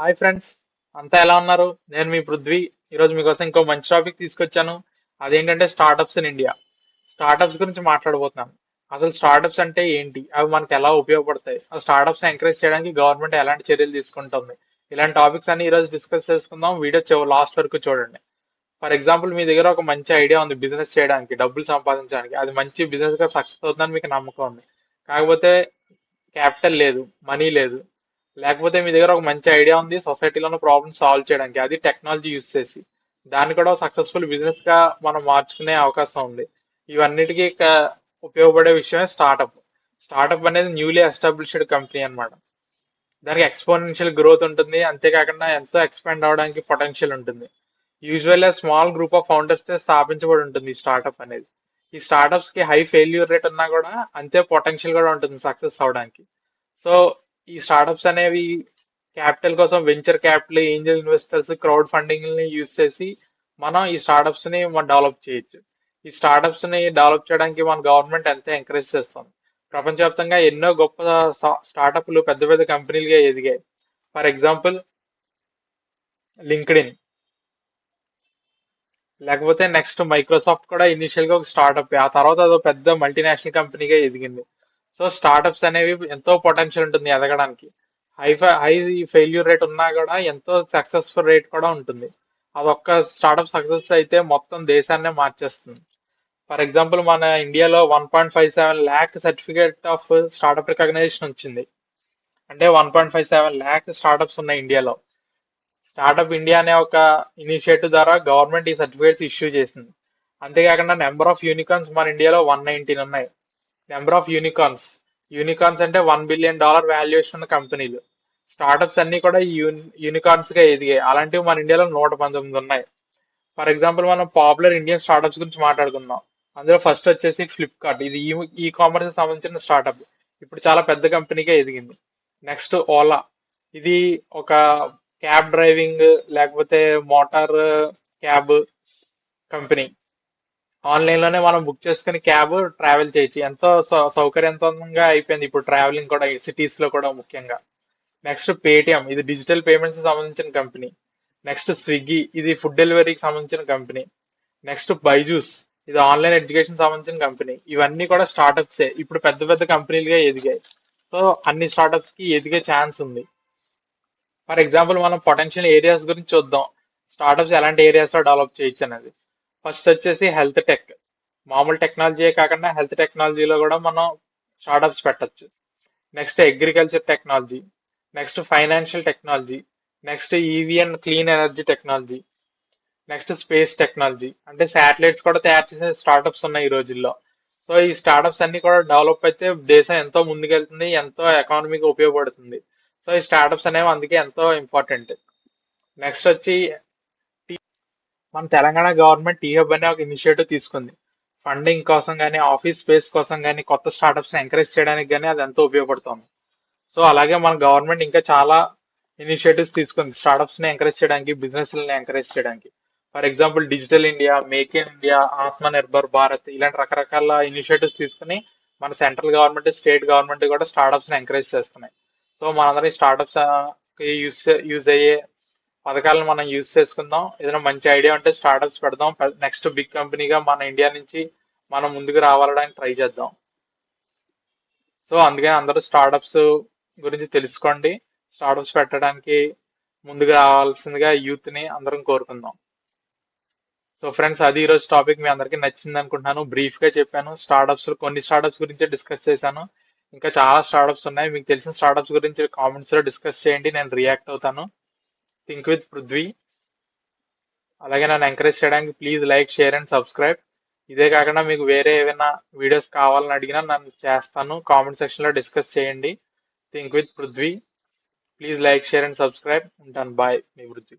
Hi friends అంతా ఎలా ఉన్నారు? నేను మీ పృథ్వీ. ఈరోజు మీకోసం ఇంకో మంచి టాపిక్ తీసుకొచ్చాను. అదేంటంటే స్టార్టప్స్ ఇన్ ఇండియా స్టార్టప్స్ గురించి మాట్లాడబోతున్నాను అసలు స్టార్టప్స్ అంటే ఏంటి? అవి మనకు ఎలా ఉపయోగపడతాయి? ఆ స్టార్టప్స్ ఎంకరేజ్ చేయడానికి గవర్నమెంట్ ఎలాంటి చర్యలు తీసుకుంటుంది? ఇలాంటి టాపిక్స్ అన్ని ఈరోజు డిస్కస్ చేసుకుందాం. వీడియో లాస్ట్ వరకు చూడండి. ఫర్ ఎగ్జాంపుల్ మీ దగ్గర ఒక మంచి ఐడియా ఉంది బిజినెస్ చేయడానికి డబ్బులు సంపాదించడానికి. అది మంచి బిజినెస్గా సక్సెస్ అవుతుందని మీకు నమ్మకం ఉంది. కాకపోతే క్యాపిటల్ లేదు మనీ లేదు. లేకపోతే మీ దగ్గర ఒక మంచి ఐడియా ఉంది సొసైటీలో ఉన్న ప్రాబ్లమ్ సాల్వ్ చేయడానికి. అది టెక్నాలజీ యూస్ చేసి. దాన్ని కూడా సక్సెస్ఫుల్ బిజినెస్గా మనం మార్చుకునే అవకాశం ఉంది. ఇవన్నిటికీ క- ఉపయోగపడే విషయమే స్టార్టప్ స్టార్టప్ అనేది న్యూలీ ఎస్టాబ్లిష్డ్ కంపెనీ అనమాట దానికి ఎక్స్పోనెన్షియల్ గ్రోత్ ఉంటుంది. అంతేకాకుండా ఎంతో ఎక్స్పాండ్ అవడానికి పొటెన్షియల్ ఉంటుంది. Usual small group of founders స్థాపించబడి ఉంటుంది ఈ స్టార్టప్ అనేది. ఈ స్టార్టప్స్కి హై ఫెయిల్యూర్ రేట్ ఉన్నా కూడా అంతే పొటెన్షియల్ కూడా ఉంటుంది సక్సెస్ అవడానికి. సో ఈ స్టార్టప్స్ అనేవి క్యాపిటల్ కోసం venture capital angel investors crowd ఫండింగ్ని use చేసి మనం ఈ స్టార్టప్స్ని మనం డెవలప్ చేయొచ్చు. ఈ స్టార్టప్స్ని డెవలప్ చేయడానికి మన గవర్నమెంట్ ఎంతో ఎంకరేజ్ చేస్తుంది. ప్రపంచవ్యాప్తంగా ఎన్నో గొప్ప స్టార్టప్లు పెద్ద పెద్ద కంపెనీలుగా ఎదిగాయి. ఫర్ ఎగ్జాంపుల్ లింక్డ్ ఇన్ లేకపోతే నెక్స్ట్ మైక్రోసాఫ్ట్ కూడా ఇనిషియల్గా ఒక స్టార్టప్ ఆ తర్వాత అదో పెద్ద మల్టీనేషనల్ కంపెనీగా ఎదిగింది. సో స్టార్టప్స్ అనేవి ఎంతో పొటెన్షియల్ ఉంటుంది ఎదగడానికి. హై హై ఫెయిల్యూర్ రేట్ ఉన్నా కూడా ఎంతో సక్సెస్ఫుల్ రేట్ కూడా ఉంటుంది. అదొక్క స్టార్టప్ సక్సెస్ అయితే మొత్తం దేశాన్నే మార్చేస్తుంది. ఫర్ ఎగ్జాంపుల్ మన ఇండియాలో one point five seven lakh certificate of startup recognition వచ్చింది. అంటే one point five seven lakh startups ఉన్నాయి ఇండియాలో. స్టార్టప్ ఇండియా అనే ఒక ఇనిషియేటివ్ ద్వారా గవర్నమెంట్ ఈ సర్టిఫికేట్స్ ఇష్యూ చేసింది. అంతేకాకుండా నెంబర్ ఆఫ్ యూనికార్న్స్ మన ఇండియాలో వన్ నైన్టీన్ ఉన్నాయి. నెంబర్ ఆఫ్ యూనికార్న్స్ యూనికార్న్స్ అంటే వన్ బిలియన్ డాలర్ వాల్యుయేషన్ ఉన్న కంపెనీలు. స్టార్టప్స్ అన్ని కూడా యూనికార్న్స్గా ఎదిగాయి. అలాంటివి మన ఇండియాలో నూట పంతొమ్మిది ఉన్నాయి. ఫర్ ఎగ్జాంపుల్ మనం పాపులర్ ఇండియన్ స్టార్టప్స్ గురించి మాట్లాడుకుందాం. అందులో ఫస్ట్ వచ్చేసి ఫ్లిప్కార్ట్ ఇది ఈ కామర్స్ సంబంధించిన స్టార్టప్ ఇప్పుడు చాలా పెద్ద కంపెనీగా ఎదిగింది. నెక్స్ట్ ఓలా ఇది ఒక క్యాబ్ డ్రైవింగ్ లేకపోతే మోటార్ క్యాబ్ కంపెనీ ఆన్లైన్లోనే మనం బుక్ చేసుకుని క్యాబ్ ట్రావెల్ చేయొచ్చు. ఎంతో సౌ- సౌకర్యవంతంగా అయిపోయింది ఇప్పుడు ట్రావెలింగ్ కూడా సిటీస్లో కూడా ముఖ్యంగా. నెక్స్ట్ పేటిఎం ఇది డిజిటల్ పేమెంట్స్ సంబంధించిన కంపెనీ. నెక్స్ట్ స్విగ్గీ ఇది ఫుడ్ డెలివరీకి సంబంధించిన కంపెనీ. నెక్స్ట్ బైజూస్ ఇది ఆన్లైన్ ఎడ్యుకేషన్ సంబంధించిన కంపెనీ. ఇవన్నీ కూడా స్టార్టప్సే. ఇప్పుడు పెద్ద పెద్ద కంపెనీలుగా ఎదిగాయి. సో అన్ని స్టార్టప్స్కి ఎదిగే ఛాన్స్ ఉంది. ఫర్ ఎగ్జాంపుల్ మనం పొటెన్షియల్ ఏరియాస్ గురించి చూద్దాం. స్టార్టప్స్ ఎలాంటి ఏరియాస్లో డెవలప్ చేయొచ్చు అనేది. ఫస్ట్ వచ్చేసి హెల్త్ టెక్. మామూలు టెక్నాలజీ కాకుండా హెల్త్ టెక్నాలజీలో కూడా మనం స్టార్టప్స్ పెట్టొచ్చు. Next agriculture technology. Next financial technology. Next EV and clean energy technology. Next space technology. అంటే శాటిలైట్స్ కూడా తయారు చేసే స్టార్టప్స్ ఉన్నాయి ఈ రోజుల్లో. సో ఈ స్టార్టప్స్ అన్ని కూడా డెవలప్ అయితే దేశం ఎంతో ముందుకెళ్తుంది ఎంతో ఎకానమీకి ఉపయోగపడుతుంది. సో ఈ స్టార్టప్స్ అనేవి అందుకే ఎంతో ఇంపార్టెంట్. నెక్స్ట్ వచ్చి మన తెలంగాణ గవర్నమెంట్ టీ హబ్ అనే ఒక ఇనిషియేటివ్ తీసుకుంది. ఫండింగ్ కోసం కానీ ఆఫీస్ స్పేస్ కోసం కానీ కొత్త స్టార్టప్స్ ఎంకరేజ్ చేయడానికి కానీ అది ఎంతో ఉపయోగపడుతుంది. సో అలాగే మన గవర్నమెంట్ ఇంకా చాలా ఇనిషియేటివ్స్ తీసుకుంది. స్టార్టప్స్ని ఎంకరేజ్ చేయడానికి బిజినెస్లని ఎంకరేజ్ చేయడానికి. For example digital India make in India Atmanirbhar Bharat ఇలాంటి రకరకాల ఇనిషియేటివ్స్ తీసుకుని మన సెంట్రల్ గవర్నమెంట్ స్టేట్ గవర్నమెంట్ కూడా స్టార్టప్స్ని ఎంకరేజ్ చేస్తున్నాయి. సో మనందరం స్టార్టప్స్ యూస్ యూజ్ అయ్యే పథకాలను మనం యూజ్ చేసుకుందాం. ఏదైనా మంచి ఐడియా ఉంటే స్టార్టప్స్ పెడదాం. నెక్స్ట్ బిగ్ కంపెనీగా మన ఇండియా నుంచి మనం ముందుకు రావాలని ట్రై చేద్దాం. సో అందుకని అందరూ స్టార్టప్స్ గురించి తెలుసుకోండి. స్టార్టప్స్ పెట్టడానికి ముందుకు రావాల్సిందిగా యూత్ని అందరం కోరుకుందాం. సో ఫ్రెండ్స్ అది ఈరోజు టాపిక్ మీ అందరికీ నచ్చింది అనుకుంటున్నాను. బ్రీఫ్గా చెప్పాను. స్టార్టప్స్ కొన్ని స్టార్టప్స్ గురించి డిస్కస్ చేశాను. ఇంకా చాలా స్టార్టప్స్ ఉన్నాయి. మీకు తెలిసిన స్టార్టప్స్ గురించి కామెంట్స్లో డిస్కస్ చేయండి. నేను రియాక్ట్ అవుతాను. Think with Prithvi. అలాగే నన్ను ఎంకరేజ్ చేయడానికి please like share and subscribe ఇదే కాకుండా మీకు వేరే ఏమైనా వీడియోస్ కావాలని అడిగినా నన్ను చేస్తాను. కామెంట్ సెక్షన్లో డిస్కస్ చేయండి. Think with Prithvi. Please like share and subscribe ఉంటాను బాయ్ మీ పృథ్వీ.